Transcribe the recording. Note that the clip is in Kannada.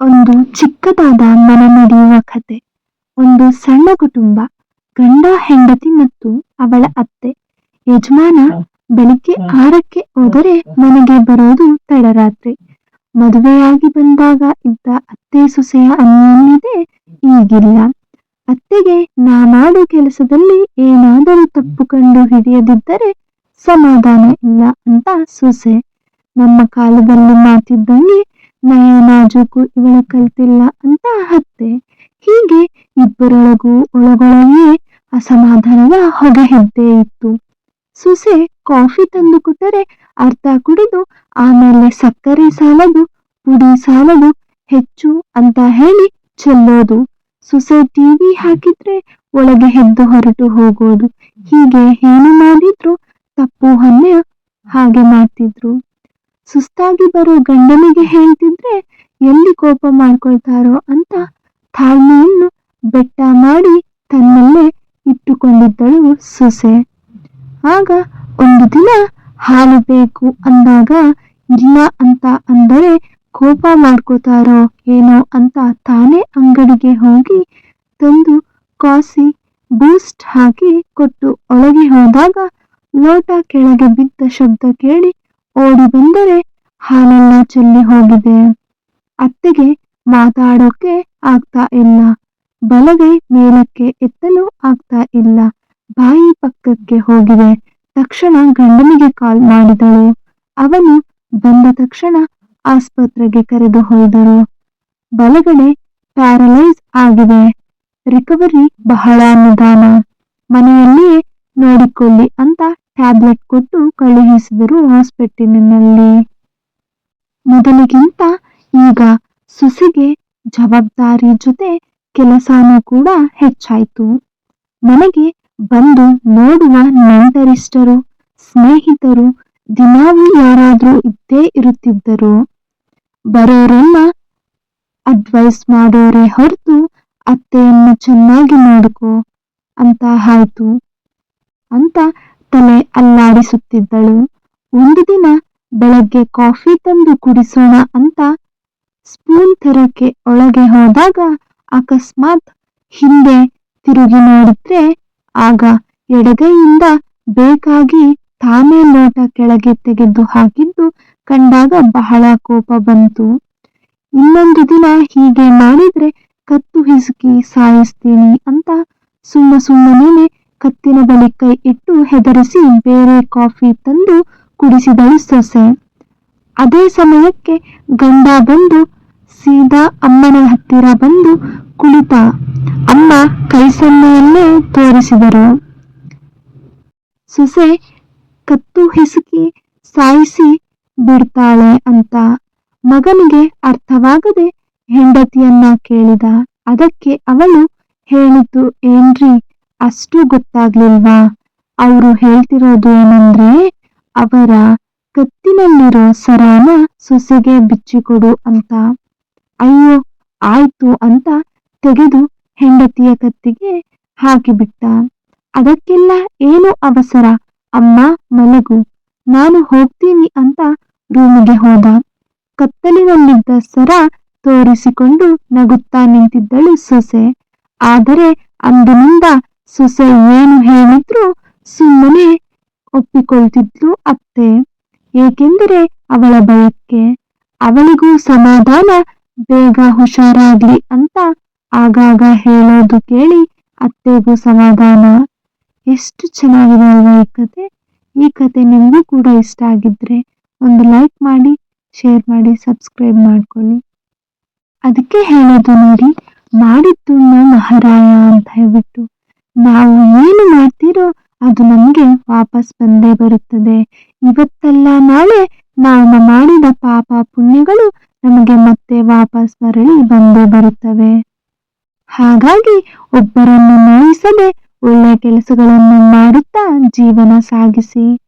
ಒಂದು ಚಿಕ್ಕದಾದ ಮನ ನಡೆಯುವ ಕತೆ, ಒಂದು ಸಣ್ಣ ಕುಟುಂಬ, ಗಂಡ ಹೆಂಡತಿ ಮತ್ತು ಅವಳ ಅತ್ತೆ. ಯಜಮಾನ ಬೆಳಿಗ್ಗೆ ಆರಕ್ಕೆ ಹೋದರೆ ಮನೆಗೆ ಬರೋದು ತಡರಾತ್ರಿ. ಮದುವೆಯಾಗಿ ಬಂದಾಗ ಇದ್ದ ಅತ್ತೆ ಸೊಸೆಯ ಅನ್ಯೋನ್ಯತೆ ಈಗಿಲ್ಲ. ಅತ್ತೆಗೆ ನಾ ಮಾಡೋ ಕೆಲಸದಲ್ಲಿ ಏನಾದರೂ ತಪ್ಪು ಕಂಡು ಹಿಡಿಯದಿದ್ದರೆ ಸಮಾಧಾನ ಇಲ್ಲ ಅಂತ ಸೊಸೆ. ನಮ್ಮ ಕಾಲದಲ್ಲಿ ಮಾತಿದ್ದಂಗೆ ನಯ ನಾಜೂಕು ಇವಳ ಕಲ್ತಿಲ್ಲ ಅಂತ ಹತ್ತೆ ಹೀಗೆ ಇಬ್ಬರೊಳಗೂ ಒಳಗೊಳಗೇ ಅಸಮಾಧಾನದ ಹೊಗೆ ಹೆದ್ದೇ ಇತ್ತು. ಸೊಸೆ ಕಾಫಿ ತಂದು ಕೊಟ್ಟರೆ ಅರ್ಧ ಕುಡಿದು ಆಮೇಲೆ ಸಕ್ಕರೆ ಸಾಲದು, ಪುಡಿ ಸಾಲದು ಹೆಚ್ಚು ಅಂತ ಹೇಳಿ ಚೆಲ್ಲೋದು. ಸೊಸೆ ಟಿವಿ ಹಾಕಿದ್ರೆ ಒಳಗೆ ಹೆದ್ದು ಹೊರಟು ಹೋಗೋದು. ಹೀಗೆ ಏನು ಮಾಡಿದ್ರು ತಪ್ಪು ಹೊನ್ನೆ ಹಾಗೆ ಮಾಡ್ತಿದ್ರು. ಸುಸ್ತಾಗಿ ಬರೋ ಗಂಡನಿಗೆ ಹೇಳ್ತಿದ್ರೆ ಎಲ್ಲಿ ಕೋಪ ಮಾಡ್ಕೊಳ್ತಾರೋ ಅಂತ ತಾಳ್ಮೆಯನ್ನು ಬೆಟ್ಟ ಮಾಡಿ ತನ್ನಲ್ಲೇ ಇಟ್ಟುಕೊಂಡಿದ್ದಳು ಸೊಸೆ. ಆಗ ಒಂದು ದಿನ ಹಾಲು ಬೇಕು ಅಂದಾಗ ಇಲ್ಲ ಅಂತ ಅಂದರೆ ಕೋಪ ಮಾಡ್ಕೋತಾರೋ ಏನೋ ಅಂತ ತಾನೇ ಅಂಗಡಿಗೆ ಹೋಗಿ ತಂದು ಕಾಸಿ ಬೂಸ್ಟ್ ಹಾಕಿ ಕೊಟ್ಟು ಒಳಗೆ ಹೋದಾಗ ಲೋಟ ಕೆಳಗೆ ಬಿದ್ದ ಶಬ್ದ ಕೇಳಿ ಓಡಿ ಬಂದರೆ ಹಾಲೆಲ್ಲ ಚೆಲ್ಲಿ ಹೋಗಿದೆ. ಅತ್ತೆಗೆ ಮಾತಾಡೋಕೆ ಆಗ್ತಾ ಇಲ್ಲ. ಬಲಗೈ ಮೇಲಕ್ಕೆ ಎತ್ತಲು ಆಗ್ತಾ ಇಲ್ಲ. ಬಾಯಿ ಪಕ್ಕಕ್ಕೆ ಹೋಗಿದೆ. ತಕ್ಷಣ ಗಂಡನಿಗೆ ಕಾಲ್ ಮಾಡಿದಳು. ಅವನು ಬಂದ ತಕ್ಷಣ ಆಸ್ಪತ್ರೆಗೆ ಕರೆದು ಹೋದರು ಬಲಗಡೆ ಪ್ಯಾರಲೈಸ್ ಆಗಿದೆ. ರಿಕವರಿ ಬಹಳ ನಿಧಾನ. ಮನೆಯಲ್ಲಿಯೇ ನೋಡಿಕೊಳ್ಳಿ ಅಂತ ಟ್ಯಾಬ್ಲೆಟ್ ಕೊಟ್ಟು ಕಳುಹಿಸಿದರು ಹಾಸ್ಪಿಟಲಿನಲ್ಲಿ. ಮೊದಲಿಗಿಂತ ಈಗ ಸೊಸೆಗೆ ಜವಾಬ್ದಾರಿ ಜೊತೆ ಕೆಲಸನೂ ಕೂಡ ಹೆಚ್ಚಾಯಿತು. ಮನೆಗೆ ಬಂದು ನೋಡುವ ನೆಂಟರಿಷ್ಟರು ಸ್ನೇಹಿತರು ದಿನಾವೂ ಯಾರಾದ್ರೂ ಇದ್ದೇ ಇರುತ್ತಿದ್ದರು. ಬರೋರೆಲ್ಲ ಅಡ್ವೈಸ್ ಮಾಡೋರೆ ಹೊರತು ಅತ್ತೆಯನ್ನು ಚೆನ್ನಾಗಿ ನೋಡಿಕೊ ಅಂತ ಆಯ್ತು. ಅಂತ ತಲೆ ಅಲ್ಲಾಡಿಸುತ್ತಿದ್ದಳು. ಒಂದು ದಿನ ಬೆಳಗ್ಗೆ ಕಾಫಿ ತಂದು ಕುಡಿಸೋಣ ಅಂತ ಸ್ಪೂನ್ ತರಕ್ಕೆ ಒಳಗೆ ಹೋದಾಗ ಅಕಸ್ಮಾತ್ ಹಿಂದೆ ತಿರುಗಿ ನೋಡಿದ್ರೆ ಆಗ ಎಡಗೈಯಿಂದ ಬೇಕಾಗಿ ತಾನೇ ಲೋಟ ಕೆಳಗೆ ತೆಗೆದು ಹಾಕಿದ್ದು ಕಂಡಾಗ ಬಹಳ ಕೋಪ ಬಂತು. ಇನ್ನೊಂದು ದಿನ ಹೀಗೆ ಮಾಡಿದ್ರೆ ಕತ್ತು ಹಿಸುಕಿ ಸಾಯಿಸ್ತೀನಿ ಅಂತ ಸುಮ್ಮ ಸುಮ್ಮನೆ ಕತ್ತಿನ ಬಳಿ ಕೈ ಇಟ್ಟು ಹೆದರಿಸಿ ಬೇರೆ ಕಾಫಿ ತಂದು ಕುಡಿಸಿದಳು ಸೊಸೆ. ಅದೇ ಸಮಯಕ್ಕೆ ಗಂಡ ಬಂದು ಸೀದಾ ಅಮ್ಮನ ಹತ್ತಿರ ಬಂದು ಕುಳಿತ. ಅಮ್ಮ ಕೈ ತೋರಿಸಿದರು. ಸೊಸೆ ಕತ್ತು ಹಿಸುಕಿ ಸಾಯಿಸಿ ಬಿಡ್ತಾಳೆ ಅಂತ ಮಗನಿಗೆ ಅರ್ಥವಾಗದೆ ಹೆಂಡತಿಯನ್ನ ಕೇಳಿದ. ಅದಕ್ಕೆ ಅವಳು ಹೇಳಿದ್ದು ಏನ್ರಿ, ಅಷ್ಟು ಗೊತ್ತಾಗ್ಲಿಲ್ವಾ? ಅವರು ಹೇಳ್ತಿರೋದು ಏನಂದ್ರೆ ಅವರ ಕತ್ತಿನಲ್ಲಿರೋ ಸರಾನ ಸೊಸೆಗೆ ಬಿಚ್ಚಿಕೊಡು ಅಂತ. ಅಯ್ಯೋ, ಆಯ್ತು ಅಂತ ತೆಗೆದು ಹೆಂಡತಿಯ ಕತ್ತಿಗೆ ಹಾಕಿಬಿಟ್ಟ. ಅದಕ್ಕೆಲ್ಲ ಏನು ಅವಸರ? ಅಮ್ಮ, ಮಲಗು. ನಾನು ಹೋಗ್ತೀನಿ ಅಂತ ರೂಮಿಗೆ ಹೋದ. ಕತ್ತಲಿನಲ್ಲಿದ್ದ ಸರ ತೋರಿಸಿಕೊಂಡು ನಗುತ್ತಾ ನಿಂತಿದ್ದಳು ಸೊಸೆ. ಆದರೆ ಅಂದಿನಿಂದ ಸೊಸೆ ಏನು ಹೇಳಿದ್ರು ಸುಮ್ಮನೆ ಒಪ್ಪಿಕೊಳ್ತಿದ್ಲು ಅತ್ತೆ. ಏಕೆಂದರೆ ಅವಳ ಭಯಕ್ಕೆ ಅವಳಿಗೂ ಸಮಾಧಾನ, ಬೇಗ ಹುಷಾರಾಗ್ಲಿ ಅಂತ ಆಗಾಗ ಹೇಳೋದು ಕೇಳಿ ಅತ್ತೆಗೂ ಸಮಾಧಾನ. ಎಷ್ಟು ಚೆನ್ನಾಗಿದೆ ಅಲ್ವಾ ಈ ಕತೆ? ಈ ಕತೆ ನಿಮಗೂ ಕೂಡ ಇಷ್ಟ ಆಗಿದ್ರೆ ಒಂದು ಲೈಕ್ ಮಾಡಿ, ಶೇರ್ ಮಾಡಿ, ಸಬ್ಸ್ಕ್ರೈಬ್ ಮಾಡ್ಕೊಳ್ಳಿ. ಅದಕ್ಕೆ ಹೇಳೋದು ನೋಡಿ, ಮಾಡಿದ್ದು ಮಹಾರಾಯ ಅಂತ ಹೇಳ್ಬಿಟ್ಟು ನಾವು ಏನು ಮಾಡ್ತೀರೋ ಅದು ನಮಗೆ ವಾಪಸ್ ಬಂದೇ ಬರುತ್ತದೆ. ಇವತ್ತಲ್ಲ ನಾಳೆ ನಾವು ಮಾಡಿದ ಪಾಪ ಪುಣ್ಯಗಳು ನಮಗೆ ಮತ್ತೆ ವಾಪಸ್ ಮರಳಿ ಬಂದೇ ಬರುತ್ತವೆ. ಹಾಗಾಗಿ ಒಬ್ಬರನ್ನು ನೋಯಿಸದೆ ಒಳ್ಳೆಯ ಕೆಲಸಗಳನ್ನು ಮಾಡುತ್ತಾ ಜೀವನ ಸಾಗಿಸಿ.